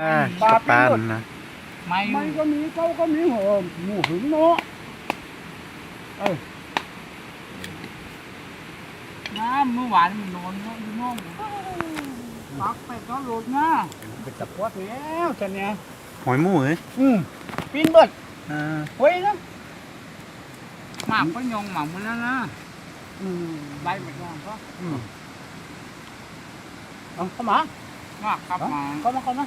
อ่ากับปานนะไม่มันก็มีเขาก็มีหัวหมูหึงเนาะน้ำเมื่อวานมันนอนเนาะอยู่น้องปักไปก็หลุดนะเป็นตะพวดแล้วฉันเนี่ยหอยหมูเอ้ยอืมปีนเบิดอ่าเว้ยนะหมากก็ยองหมากมันแล้วนะอืมใบมันยองก็เอาเข้ามาหมากครับหมาเข้ามาเข้ามา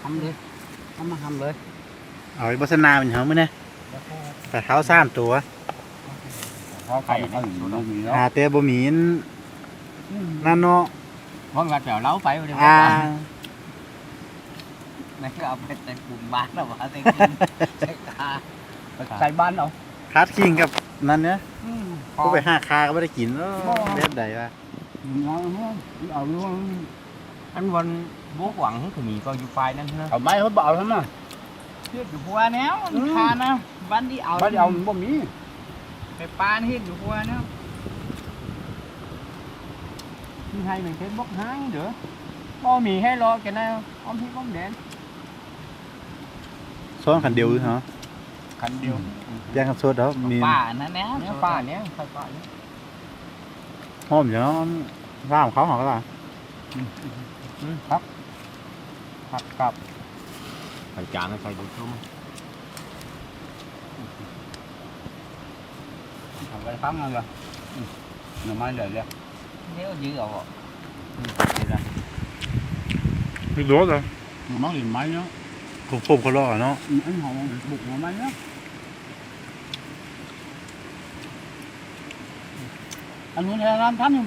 ทำเลยทำมาทำเลยเอาไอ้บัสนาเป็นเหรอมื้อเนี่ยแต่เท้าสามตัวเขาไข่เขาอยู่ตรงนี้แล้วหาแต่บ่มีอันนั่นเนาะว่างัดเดี๋ยวเล้าไปเดี๋ยวอ่าไม่ก็เอาไปแต่กลุ่มบ้านแล้ววะแต่ใช้ตาใส่บ้านเอาคาดคิงกับนั่นเนี่ยอืมก็ไปห้าคาก็ไม่ได้กินเนาะบ่แบบใดวะ เอาเอาลูกอั นวันบวกหวังคือมีก็อยู่ไฟนั่นนะเอาไม้เขาเบาทำไมเฮ็ดอยู่พัวแนวคานะบ้านที่เอาบ้านเอามันบ่มีไปปานเฮ็ดอยู่พัวแนวมีให้มันเป็นบกหางเด้อบ่มีให้รอกันนะอ้อมพี่อ้อมแดนซ้อนขันเดียวเหรอคันเดียวย่างกันสดแล้วมีป่านั่นแหละเนี่ยป่าเนี้ยค่อยป่าเนี้ยหอมอย่างนั้นร่ามเขาหรอล่ะ ผักกับใส่จานใส่ดูชุ่มทำไปครั้งนึงเลยหน่อไม้เลยเลยเดี๋ยวยื้อเอาบ่มีรสเหรอหน่อไม้หรือไม้เนาะผมผมเขาล่อเนาะอันหอมบุกหน่อไม้เนาะอันนู้นแทนน้ำท่านอยู่